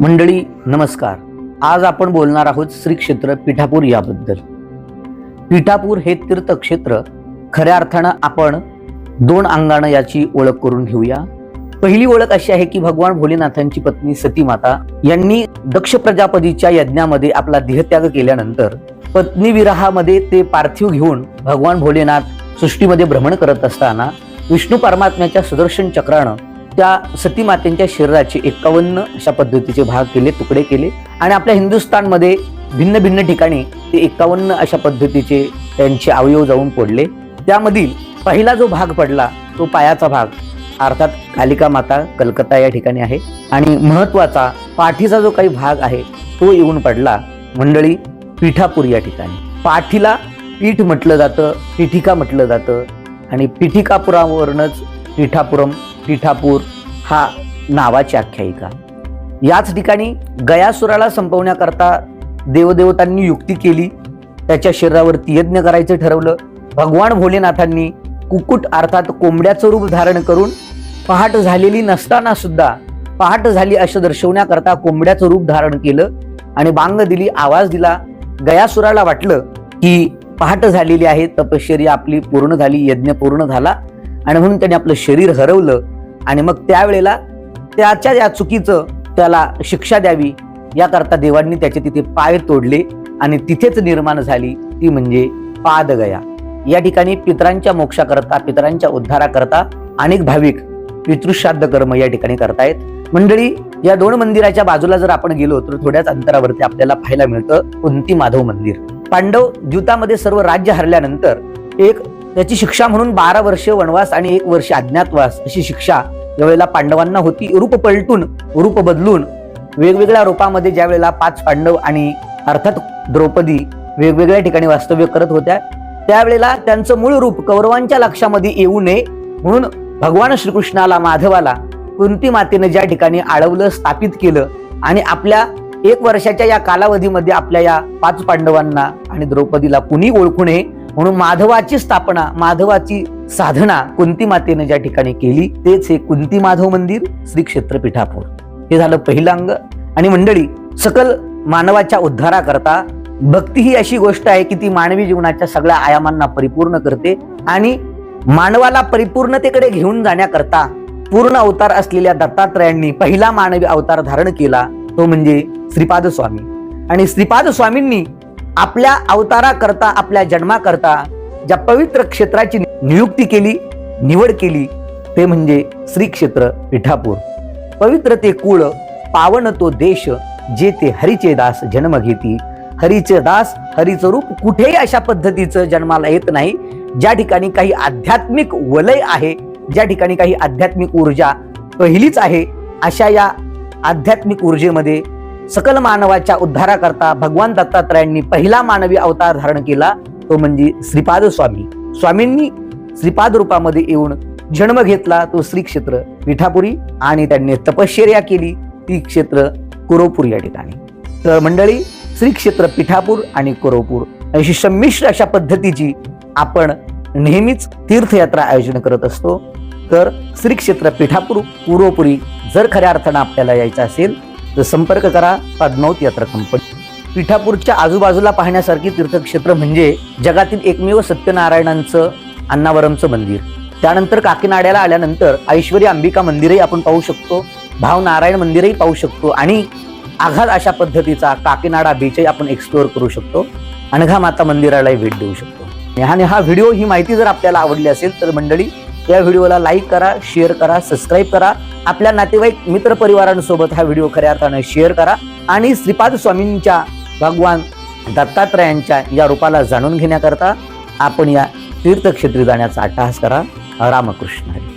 मंडळी नमस्कार. आज आपण बोलणार आहोत श्री क्षेत्र पिठापूर याबद्दल. पिठापूर हे तीर्थक्षेत्र खऱ्या अर्थानं आपण दोन अंगानं याची ओळख करून घेऊया. पहिली ओळख अशी आहे की भगवान भोलेनाथांची पत्नी सती माता यांनी दक्ष प्रजापतीच्या यज्ञामध्ये आपला देहत्याग केल्यानंतर पत्नी विराहामध्ये ते पार्थिव घेऊन भगवान भोलेनाथ सृष्टीमध्ये भ्रमण करत असताना विष्णू परमात्म्याच्या सुदर्शन चक्रानं त्या सती मातेच्या शरीराचे एकावन्न अशा पद्धतीचे भाग केले तुकडे केले. आणि आपल्या हिंदुस्थानमध्ये भिन्न भिन्न ठिकाणी ते एकावन्न अशा पद्धतीचे त्यांचे अवयव जाऊन पडले. त्यामधील पहिला जो भाग पडला तो पायाचा भाग अर्थात कालिका माता कलकत्ता या ठिकाणी आहे. आणि महत्त्वाचा पाठीचा जो काही भाग आहे तो येऊन पडला मंडळी पिठापूर या ठिकाणी. पाठीला पीठ म्हटलं जातं पिठिका म्हटलं जातं. आणि पिठिकापुरावरूनच पिठापुरम पिठापूर हा नावाची आख्यायिका. याच ठिकाणी गयासुराला संपवण्याकरता देवदेवतांनी युक्ती केली. त्याच्या शरीरावरती यज्ञ करायचं ठरवलं. भगवान भोलेनाथांनी कुकुट अर्थात कोंबड्याचं रूप धारण करून पहाट झालेली नसताना सुद्धा पहाट झाली असं दर्शवण्याकरता कोंबड्याचं रूप धारण केलं आणि बांग दिली आवाज दिला. गयासुराला वाटलं की पहाट झालेली आहे तपश्चर्या आपली पूर्ण झाली यज्ञ पूर्ण झाला. आणि म्हणून त्याने आपलं शरीर हरवलं. आणि मग त्यावेळेला त्याच्या या चुकीचं त्याला शिक्षा द्यावी याकरता देवांनी त्याचे तिथे पाय तोडले आणि तिथेच निर्माण झाली ती म्हणजे पादगया. या ठिकाणी पितरांच्या मोक्षाकरता पितरांच्या उद्धाराकरता अनेक भाविक पितृश्राद्ध कर्म या ठिकाणी करतायत. मंडळी या दोन मंदिराच्या बाजूला जर आपण गेलो तर थोड्याच अंतरावरती आपल्याला पाहायला मिळतं कुंती माधव मंदिर. पांडव द्यूतामध्ये सर्व राज्य हरल्यानंतर एक त्याची शिक्षा म्हणून बारा वर्ष वनवास आणि एक वर्ष अज्ञातवास अशी शिक्षा ज्यावेळेला पांडवांना होती. रूप पलटून रूप बदलून वेगवेगळ्या रूपामध्ये ज्या वेळेला पाच पांडव आणि अर्थात द्रौपदी वेगवेगळ्या ठिकाणी वास्तव्य करत होत्या त्यावेळेला त्यांचं मूळ रूप कौरवांच्या लक्षामध्ये येऊ नये म्हणून भगवान श्रीकृष्णाला माधवाला कुंती मातेने ज्या ठिकाणी आळवलं स्थापित केलं आणि आपल्या एक वर्षाच्या या कालावधीमध्ये आपल्या या पाच पांडवांना आणि द्रौपदीला कुणी ओळखू नये म्हणून माधवाची स्थापना माधवाची साधना कुंती मातेने ज्या ठिकाणी केली तेच हे कुंती माधव मंदिर श्री क्षेत्र पिठापूर हे झालं पहिलं अंग आणि मंडळी सकल मानवाच्या उद्धाराकरता भक्ती ही अशी गोष्ट आहे की ती मानवी जीवनाच्या सगळ्या आयामांना परिपूर्ण करते आणि मानवाला परिपूर्णतेकडे घेऊन जाण्याकरता पूर्ण अवतार असलेल्या दत्तात्रयांनी पहिला मानवी अवतार धारण केला तो म्हणजे श्रीपाद स्वामी आणि श्रीपाद स्वामींनी आपल्या अवताराकरता आपल्या जन्माकरता ज्या पवित्र क्षेत्राची नियुक्ती केली निवड केली ते म्हणजे श्री क्षेत्र पिठापूर. पवित्र ते कुळ पावन तो देश जे ते हरीचे दास जन्म घेती. हरीचे दास हरीचं रूप कुठेही अशा पद्धतीचं जन्माला येत नाही. ज्या ठिकाणी काही आध्यात्मिक वलय आहे ज्या ठिकाणी काही आध्यात्मिक ऊर्जा पहिलीच आहे अशा या आध्यात्मिक ऊर्जेमध्ये सकल मानवाच्या उद्धाराकरता भगवान दत्तात्रयांनी पहिला मानवी अवतार धारण केला तो म्हणजे श्रीपाद स्वामी. स्वामींनी श्रीपाद रूपामध्ये येऊन जन्म घेतला तो श्री क्षेत्र पिठापुरी आणि त्यांनी तपश्चर्या केली ती क्षेत्र कुरोपूर या ठिकाणी. तर मंडळी श्री क्षेत्र पिठापूर आणि कुरोपूर अशी संमिश्र अशा पद्धतीची आपण नेहमीच तीर्थयात्रा आयोजन करत असतो. तर श्री क्षेत्र पिठापूर कुरोपुरी जर खऱ्या अर्थानं आपल्याला यायचं असेल तर संपर्क करा पद्मावत यात्रा कंपनी पिठापूरच्या आजूबाजूला पाहण्यासारखी तीर्थक्षेत्र म्हणजे जगातील एकमेव सत्यनारायणांचं अण्णावरमचं मंदिर. त्यानंतर काकीनाड्याला आल्यानंतर ऐश्वरी अंबिका मंदिरही आपण पाहू शकतो भाव नारायण मंदिरही पाहू शकतो आणि आघात अशा पद्धतीचा काकीनाडा बीचही आपण एक्सप्लोअर करू शकतो अनघा माता मंदिरालाही भेट देऊ शकतो. आणि हा व्हिडिओ ही माहिती जर आपल्याला आवडली असेल तर मंडळी या व्हिडिओला लाईक करा शेअर करा सबस्क्राईब करा. आपल्या नातेवाईक मित्रपरिवारांसोबत हा व्हिडिओ खऱ्या अर्थानं शेअर करा. आणि श्रीपाद स्वामींच्या भगवान दत्तात्रयांच्या या रूपाला जाणून घेण्याकरता आपण या तीर्थक्षेत्री जाण्याचा अट्टहास करा. रामकृष्ण हरी.